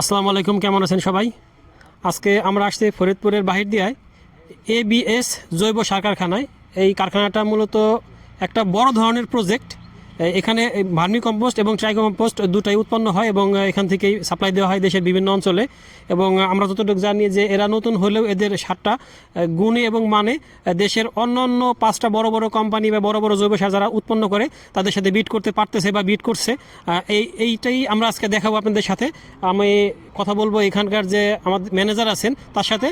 আসসালামু আলাইকুম, কেমন আছেন সবাই? আজকে আমরা আসছি ফরিদপুরের বাহির দিয়ায় এবিএস জৈব সার কারখানায়। এই কারখানাটা মূলত একটা বড় ধরনের প্রজেক্ট এখানে ভার্মি কম্পোস্ট এবং ট্রাইকো কম্পোস্ট দুটাই উৎপন্ন হয় এবং এখান থেকেই সাপ্লাই দেওয়া হয় দেশের বিভিন্ন অঞ্চলে। এবং আমরা যতটুকু জানি যে এরা নতুন হলেও এদের সারটা গুণে এবং মানে দেশের অন্য অন্য পাঁচটা বড় বড় কোম্পানি বা বড় বড় জৈব সার যারা উৎপন্ন করে, তাদের সাথে বিট করতে পারতেছে বা বিট করছে। এই, এইটাই আমরা আজকে দেখাবো আপনাদের সাথে। আমি কথা বলব এখানকার যে আমাদের ম্যানেজার আছেন, তার সাথে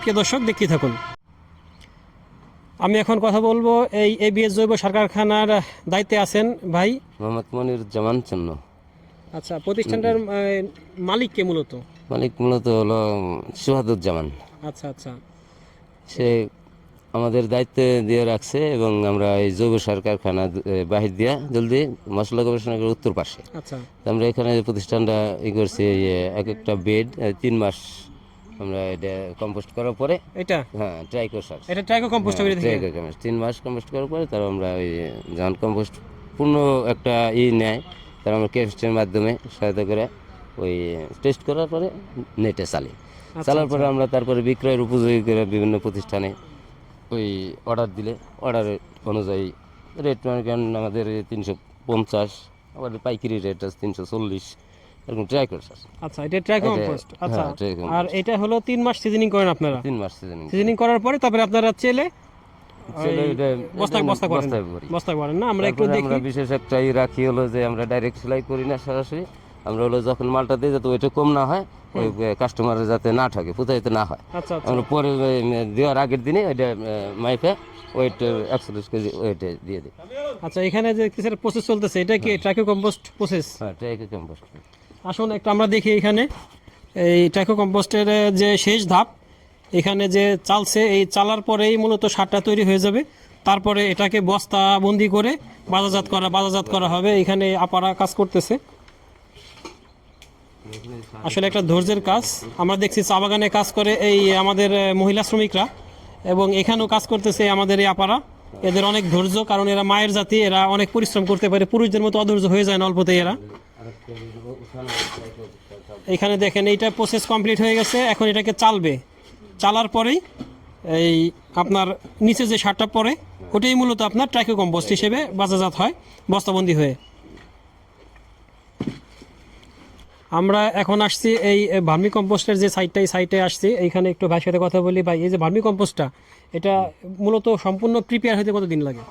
প্রিয় দর্শক দেখতে থাকুন। আমি এখন কথা বলব এই এবিএস জৈব সার কারখানার দায়িত্বে আছেন ভাই। মোহাম্মদ মনিরুজ্জামান চন্ন আচ্ছা প্রতিষ্ঠানটার মালিক কে মূলত? মালিক মূলত হলো সুহাদুজ্জামান। আচ্ছা আচ্ছা। সে আমাদের দায়িত্বে দিয়ে রাখছে এবং আমরা এই জৈব সার কারখানা বাহির দিয়া জলদি মশলা গবেষণাগারের উত্তর পাশে। আচ্ছা। আমরা এখানে প্রতিষ্ঠানটা ই করছি এক একটা বেড তিন মাস আমরা এটা কম্পোস্ট করার পরে এটা? হ্যাঁ ট্রাইকো সার এটা ট্রাইকো কম্পোস্ট হ্যাঁ, করে থেকে ট্রাইকো কম্পোস্ট তিন মাস কম্পোস্ট করার পরে তারপর আমরা ওই যখন কম্পোস্ট পূর্ণ একটা ই নেয় তার আমরা কেমিস্টের মাধ্যমে সহায়তা করে ওই টেস্ট করার পরে নেটে চালি। আচ্ছা, চালার পরে আমরা তারপরে বিক্রয়ের উপযোগী করে বিভিন্ন প্রতিষ্ঠানে ওই অর্ডার দিলে। অর্ডার অনুযায়ী রেট মানে আমাদের তিনশো পঞ্চাশ আমাদের পাইকারি রেট আছে তিনশো চল্লিশ। এরকম ট্রাই করছে আচ্ছা এটা ট্রাইকো এটা- কম্পোস্ট আচ্ছা। হ্যাঁ, compost। আর এটা হলো তিন মাস সিজনিং করেন আপনারা? তিন মাস সিজন সিজনিং করার পরে তারপরে আপনারা চেলে বস্তা করেন। না? আমরা একটু দেখি। বিশেষ একটা রাখি হলো যে আমরা ডাইরেক্ট সেলাই করি না সরাসরি। আমরা হলো যখন মালটা দিই যাতে ওইটা কম না হয় ওই কাস্টমারের যাতে না ঠকে প্রতারিত না হয়। আচ্ছা আচ্ছা। আমরা পরে দেওয়ার আগের দিনে ওইটা মাইপে ওয়েট একচল্লিশ কেজি ওয়েটে দিয়ে দিই। আচ্ছা এখানে যে কিসের প্রসেস চলতেছে এটা কি ট্রাইকো কম্পোস্ট প্রসেস হ্যাঁ ট্রাইকে কম্পোস্ট আসুন, একটু আমরা দেখি এখানে। এই ট্রাইকো কম্পোস্টের যে শেষ ধাপ, এখানে যে চালছে, এই চালার পরেই মূলত সারটা তৈরি হয়ে যাবে। তারপরে এটাকে বস্তা বন্দি করে বাজারজাত করা বাজারজাত করা হবে। এখানে আপারা কাজ করতেছে। আসলে একটা ধৈর্যের কাজ। আমরা দেখছি চা বাগানে কাজ করে এই আমাদের মহিলা শ্রমিকরা। এবং এখানেও কাজ করতেছে আমাদের এই আপারা। এদের অনেক ধৈর্য, কারণ এরা মায়ের জাতি, এরা অনেক পরিশ্রম করতে পারে। পুরুষদের মতো অধৈর্য হয়ে যায় না অল্পতেই এরা। এখানে দেখেন এইটা প্রসেস কমপ্লিট হয়ে গেছে, এখন এটাকে চালবে। চালার পরেই এই আপনার নিচে যে সারটা পড়ে, ওটাই মূলত আপনার ট্রাইকো কম্পোস্ট হিসেবে বাজারজাত হয়, বস্তাবন্দি হয়ে। আমরা এখন আসছি এই ভার্মি কম্পোস্টের যে সাইডটা এই সাইটে আসছি। এইখানে একটু ভাইয়ের সাথে কথা বলি। ভাই, এই যে ভার্মি কম্পোস্টটা এটা মূলত সম্পূর্ণ প্রিপেয়ার হতে কতদিন লাগে?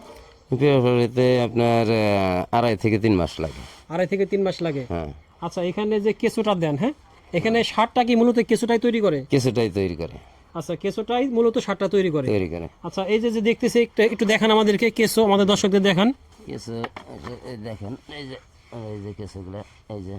পেপারিতে আপনার আড়াই থেকে তিন মাস লাগে। আড়াই থেকে তিন মাস লাগে। হ্যাঁ। আচ্ছা এখানে যে কেঁচুটা দেন হ্যাঁ? এখানে সারটা কি মূলত কেঁচুটাই তৈরি করে? কিছুটাই তৈরি করে। আচ্ছা কেঁচোটাই মূলত সারটা তৈরি করে। তৈরি করে। আচ্ছা এই যে যে দেখতেছি একটু একটু দেখান আমাদেরকে কেঁচো আমাদের দর্শকদের দেখান। কেঁচো এই যে- দেখেন এই যে এই যে কেঁচোগুলো এই যে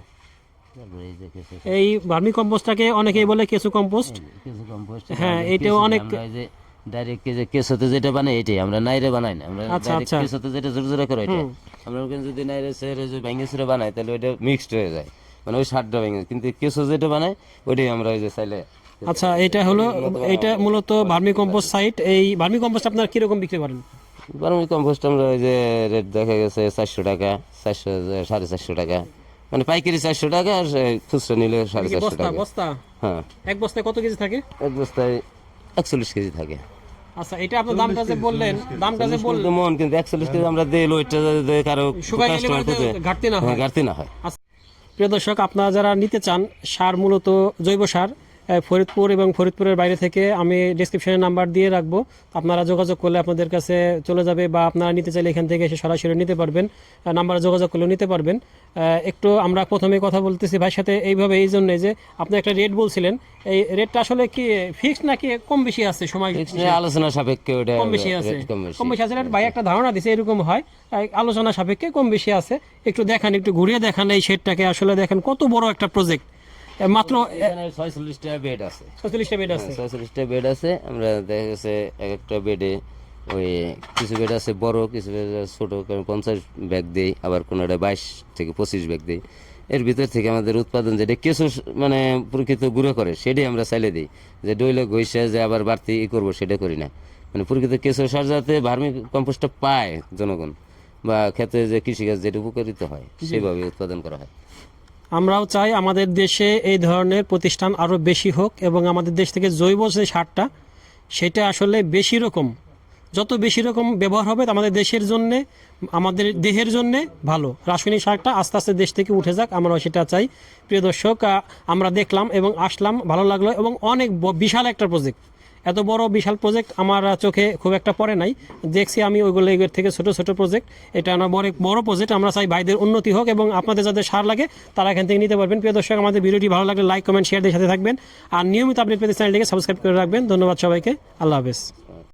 এই কেঁচো। এই ভার্মি কম্পোস্টটাকে অনেকেই বলে কেঁচো কম্পোস্ট। কিছু কম্পোস্ট হ্যাঁ, এটাও অনেক- যে ডাইরেক্ট যে কেঁচোতে যেটা বানাই এটাই আমরা নাইরে বানাই না আমরা আচ্ছা, আচ্ছা। কেঁচোতে যেটা জোর জোরে করে এটা আমরা ওখানে যদি সেরে যে ভেঙে সেরে বানাই তাহলে ওইটা মিক্সড হয়ে যায়। মানে ওই সারটা ভেঙে কিন্তু কেঁচো যেটা বানাই ওইটাই আমরা ওই যে চাইলে আচ্ছা এটা হলো এটা মূলত ভার্মি কম্পোস্ট সাইট এই ভার্মি কম্পোস্ট আপনার কীরকম বিক্রি করেন? বারমি কম্পোস্ট আমরা ওই যে রেট দেখা গেছে চারশো টাকা চারশো সাড়ে চারশো টাকা। মানে পাইকারি চারশো টাকা আর খুচরা নিলে সাড়ে চারশো বস্তা টাকা। বস্তা? হ্যাঁ। এক বস্তায় কত কেজি থাকে? এক বস্তায় একচল্লিশ কেজি থাকে। আচ্ছা এটা আপনি দামটা যে বললেন দামটা যে বললেন। মন কিন্তু কেজি আমরা দিই ওইটা কারও ঘাটতি না হয় ঘাটতি না আচ্ছা, প্রিয় দর্শক আপনারা যারা নিতে চান সার মূলত জৈব সার ফরিদপুর এবং ফরিদপুরের বাইরে থেকে আমি ডিসক্রিপশনে নাম্বার দিয়ে রাখব। আপনারা যোগাযোগ করলে আপনাদের কাছে চলে যাবে বা আপনারা নিতে চাইলে এখান থেকে এসে সরাসরি নিতে পারবেন। নাম্বারে যোগাযোগ করলেও নিতে পারবেন। একটু আমরা প্রথমে কথা বলতেছি ভাইয়ের সাথে এইভাবে এই জন্যে যে আপনি একটা রেট বলছিলেন এই রেটটা আসলে কি ফিক্সড নাকি কম বেশি আছে সময় আলোচনা সাপেক্ষে ওটা কম বেশি আছে। কম বেশি। আছে ভাই একটা ধারণা দিছে এরকম হয়। আলোচনা সাপেক্ষে কম বেশি আছে। একটু দেখান একটু ঘুরিয়ে দেখান এই শেডটাকে আসলে দেখেন কত বড় একটা প্রজেক্ট মাত্র ছয়চল্লিশটা বেড আছে। ছচল্লিশটা বেড আছে। ছয়চল্লিশটা বেড আছে। আমরা দেখা গেছে এক একটা বেডে ওই কিছু বেড আছে বড় কিছু বেড আছে ছোট কারণ পঞ্চাশ ব্যাগ দেই আবার কোনোটা বাইশ থেকে পঁচিশ ব্যাগ দেই এর ভিতর থেকে আমাদের উৎপাদন যেটা কিছু মানে প্রকৃত গুঁড়ো করে সেটাই আমরা চাইলে দিই। যে ডইলে ঘষে যে আবার বাড়তি ই করব সেটা করি না। মানে প্রকৃত কেঁচো সার যাতে ভার্মি কম্পোস্টটা পায় জনগণ বা ক্ষেত্রে যে কৃষিকাজ যেটা উপকারিত হয় সেভাবে উৎপাদন করা হয়। আমরাও চাই আমাদের দেশে এই ধরনের প্রতিষ্ঠান আরও বেশি হোক এবং আমাদের দেশ থেকে জৈব যে সারটা, সেটা আসলে বেশি রকম। যত বেশি রকম ব্যবহার হবে আমাদের দেশের জন্যে, আমাদের দেহের জন্যে ভালো। রাসায়নিক সারটা আস্তে আস্তে দেশ থেকে উঠে যাক, আমরাও সেটা চাই। প্রিয় দর্শক আমরা দেখলাম এবং আসলাম, ভালো লাগল এবং অনেক বিশাল একটা প্রজেক্ট এত বড় বিশাল প্রজেক্ট আমার চোখে খুব একটা পড়ে নাই। দেখছি আমি ওইগুলো এগুলোর থেকে ছোট ছোট প্রজেক্ট এটা আমার বড় বড় প্রজেক্ট আমরা চাই ভাইদের উন্নতি হোক এবং আপনাদের যাদের সার লাগে, তারা এখান থেকে নিতে পারবেন। প্রিয় দর্শক, আমাদের ভিডিওটি ভালো লাগলে লাইক কমেন্ট শেয়ার দিয়ে সাথে থাকবেন। আর নিয়মিত আপনি পেতে চ্যানেলটিকে সাবস্ক্রাইব করে রাখবেন। ধন্যবাদ সবাইকে। আল্লাহ হাফেজ।